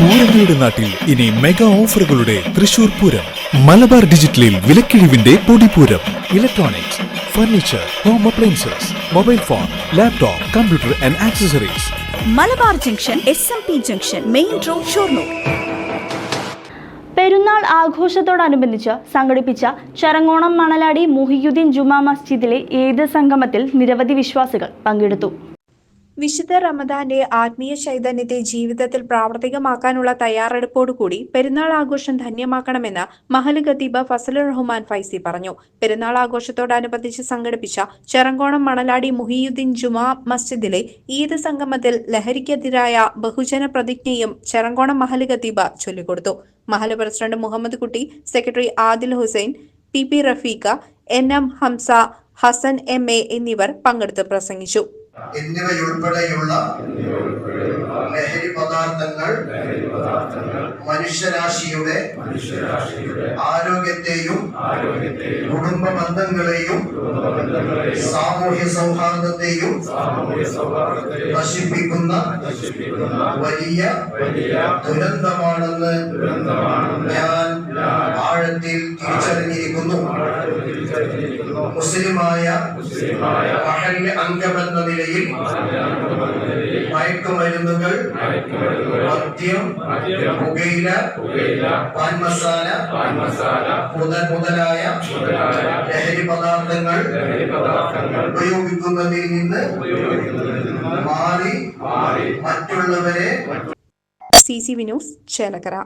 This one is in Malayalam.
പൂരങ്ങളുടെ നാട്ടിൽ ഇനി മെഗാ ഓഫറുകളുടെ തൃശൂർ പൂരം. മലബാർ ഡിജിറ്റലിൽ വിലക്കിഴിവിന്റെ പൊടിപൂരം. Electronics furniture home appliances mobile phone laptop computer and accessories Malabar junction S M P junction main road Shoranur. Perunnal ആഘോഷത്തോടനുബന്ധിച്ച് സംഘടിപ്പിച്ച ചരങ്ങോണം മണലാടി മുഹിയുദ്ദീൻ ജുമാ മസ്ജിദിലെ ഏത് സംഗമത്തിൽ നിരവധി വിശ്വാസികൾ പങ്കെടുത്തു. വിശുദ്ധ റമദാന്റെ ആത്മീയ ചൈതന്യത്തെ ജീവിതത്തിൽ പ്രാവർത്തികമാക്കാനുള്ള തയ്യാറെടുപ്പോടുകൂടി പെരുന്നാൾ ആഘോഷം ധന്യമാക്കണമെന്ന് മഹൽ ഖതീബ ഫസലുർ റഹ്മാൻ ഫൈസി പറഞ്ഞു. പെരുന്നാൾ ആഘോഷത്തോടനുബന്ധിച്ച് സംഘടിപ്പിച്ച ചെറങ്കോണം മണലാടി മുഹിയുദ്ദീൻ ജുമാ മസ്ജിദിലെ ഈദ് സംഗമത്തിൽ ലഹരിക്കെതിരായ ബഹുജന പ്രതിജ്ഞയും ചെറങ്കോണം മഹൽ ഖതീബ ചൊല്ലിക്കൊടുത്തു. Mahal president Muhammad Kutty secretary Adil Hussain P P Rafeeq N M Hamza Hasan M A എന്നിവർ പങ്കെടുത്ത് പ്രസംഗിച്ചു. എന്നിവയുൾപ്പെടെയുള്ള ലഹരി പദാർത്ഥങ്ങൾ മനുഷ്യരാശിയുടെ ആരോഗ്യത്തെയും കുടുംബ ബന്ധങ്ങളെയും സാമൂഹ്യ സൗഹാർദ്ദത്തെയും നശിപ്പിക്കുന്ന വലിയ ദുരന്തമാണെന്ന് ഞാൻ ആഴത്തിൽ തിരിച്ചറിഞ്ഞിരിക്കുന്നു. മുസ്ലിമായ മഹല്ല് അംഗമെന്ന നിലയിൽ മയക്കുമരുന്നുകൾ മദ്യം പുകയില പാൻ മസാല മുതലായ ലഹരി പദാർത്ഥങ്ങൾ ഉപയോഗിക്കുന്നതിൽ നിന്ന് മാറി മറ്റുള്ളവരെ സി സി വിനോസ് ചേലക്കര.